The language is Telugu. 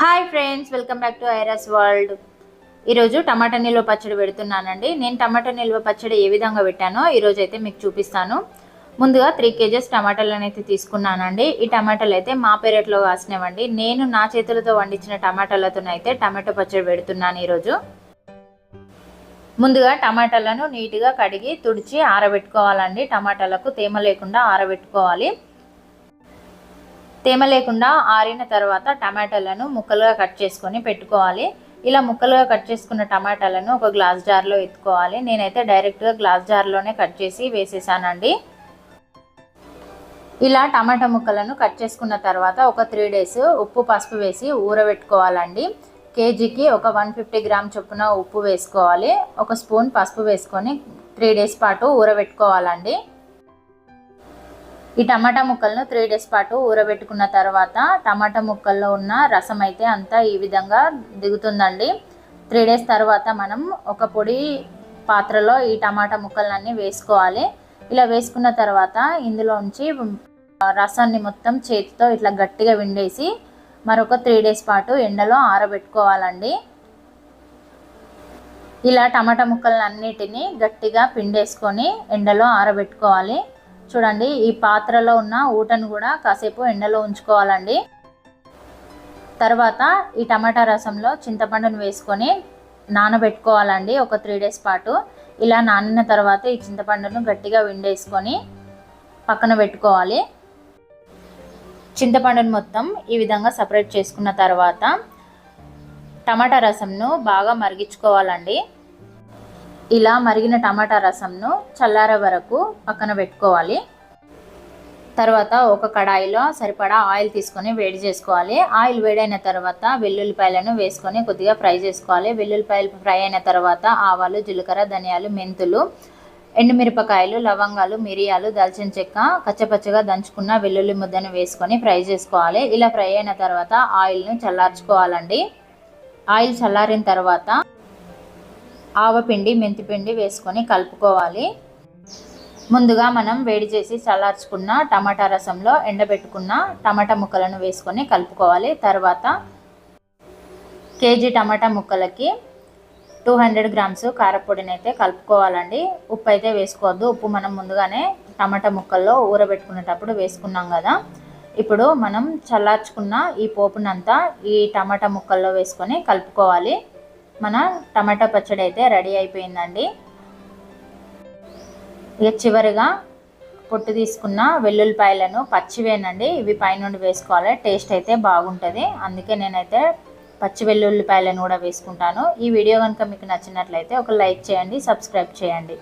Hi friends welcome back to Iris world ఈరోజు టమాటా నిల్వ పచ్చడి పెడుతున్నానండి. నేను టమాటా నిల్వ పచ్చడి ఏ విధంగా పెట్టానో ఈరోజు అయితే మీకు చూపిస్తాను. ముందుగా త్రీ కేజెస్ టమాటాలను అయితే తీసుకున్నానండి. ఈ టమాటాలు అయితే మా పెరట్లో కాసినవండి. నేను నా చేతులతో వండించిన టమాటాలతోనైతే టమాటో పచ్చడి పెడుతున్నాను ఈరోజు. ముందుగా టమాటాలను నీట్గా కడిగి తుడిచి ఆరబెట్టుకోవాలండి. టమాటాలకు తేమ లేకుండా ఆరబెట్టుకోవాలి. తేమ లేకుండా ఆరిన తర్వాత టమాటాలను ముక్కలుగా కట్ చేసుకొని పెట్టుకోవాలి. ఇలా ముక్కలుగా కట్ చేసుకున్న టమాటాలను ఒక గ్లాస్ జార్లో ఎత్తుకోవాలి. నేనైతే డైరెక్ట్గా గ్లాస్ జార్లోనే కట్ చేసి వేసేసానండి. ఇలా టమాటా ముక్కలను కట్ చేసుకున్న తర్వాత ఒక త్రీ డేస్ ఉప్పు పసుపు వేసి ఊరబెట్టుకోవాలండి. కేజీకి ఒక వన్ ఫిఫ్టీ గ్రామ్ చొప్పున ఉప్పు వేసుకోవాలి. ఒక స్పూన్ పసుపు వేసుకొని త్రీ డేస్ పాటు ఊరబెట్టుకోవాలండి. ఈ టమాటా ముక్కలను త్రీ డేస్ పాటు ఊరబెట్టుకున్న తర్వాత టమాటా ముక్కల్లో ఉన్న రసం అయితే అంతా ఈ విధంగా దిగుతుందండి. త్రీ డేస్ తర్వాత మనం ఒక పొడి పాత్రలో ఈ టమాటా ముక్కలన్నీ వేసుకోవాలి. ఇలా వేసుకున్న తర్వాత ఇందులోంచి రసాన్ని మొత్తం చేతితో ఇట్లా గట్టిగా విండేసి మరొక త్రీ డేస్ పాటు ఎండలో ఆరబెట్టుకోవాలండి. ఇలా టమాటా ముక్కలన్నిటిని గట్టిగా పిండేసుకొని ఎండలో ఆరబెట్టుకోవాలి. చూడండి ఈ పాత్రలో ఉన్న ఊటను కూడా కాసేపు ఎండలో ఉంచుకోవాలండి. తర్వాత ఈ టమాటా రసంలో చింతపండును వేసుకొని నానబెట్టుకోవాలండి ఒక త్రీ డేస్ పాటు. ఇలా నానిన తర్వాత ఈ చింతపండును గట్టిగా విండేసుకొని పక్కన పెట్టుకోవాలి. చింతపండును మొత్తం ఈ విధంగా సపరేట్ చేసుకున్న తర్వాత టమాటా రసంను బాగా మరిగించుకోవాలండి. ఇలా మరిగిన టమాటా రసంను చల్లారే వరకు పక్కన పెట్టుకోవాలి. తర్వాత ఒక కడాయిలో సరిపడా ఆయిల్ తీసుకొని వేడి చేసుకోవాలి. ఆయిల్ వేడైన తర్వాత వెల్లుల్లిపాయలను వేసుకొని కొద్దిగా ఫ్రై చేసుకోవాలి. వెల్లుల్లిపాయలు ఫ్రై అయిన తర్వాత ఆవాలు జీలకర్ర ధనియాలు మెంతులు ఎండుమిరపకాయలు లవంగాలు మిరియాలు దాల్చిన చెక్క కచ్చపచ్చగా దంచుకున్న వెల్లుల్లి ముద్దను వేసుకొని ఫ్రై చేసుకోవాలి. ఇలా ఫ్రై అయిన తర్వాత ఆయిల్ను చల్లార్చుకోవాలండి. ఆయిల్ చల్లారిన తర్వాత ఆవపిండి మెంతిపిండి వేసుకొని కలుపుకోవాలి. ముందుగా మనం వేడి చేసి చల్లార్చుకున్న టమాటా రసంలో ఎండబెట్టుకున్న టమాటా ముక్కలను వేసుకొని కలుపుకోవాలి. తర్వాత కేజీ టమాటా ముక్కలకి టూ హండ్రెడ్ గ్రామ్స్ కారపొడిని అయితే కలుపుకోవాలండి. ఉప్పు అయితే వేసుకోవద్దు. ఉప్పు మనం ముందుగానే టమాటా ముక్కల్లో ఊరబెట్టుకునేటప్పుడు వేసుకున్నాం కదా. ఇప్పుడు మనం చల్లార్చుకున్న ఈ పోపునంతా ఈ టమాటా ముక్కల్లో వేసుకొని కలుపుకోవాలి. మన టమాటా పచ్చడి అయితే రెడీ అయిపోయిందండి. ఇక చివరిగా పొట్టు తీసుకున్న వెల్లుల్లిపాయలను పచ్చివేనండి. ఇవి పైనుండి వేసుకోవాలి. టేస్ట్ అయితే బాగుంటుంది. అందుకే నేనైతే పచ్చి వెల్లుల్లిపాయలను కూడా వేసుకుంటాను. ఈ వీడియో కనుక మీకు నచ్చినట్లయితే ఒక లైక్ చేయండి సబ్స్క్రైబ్ చేయండి.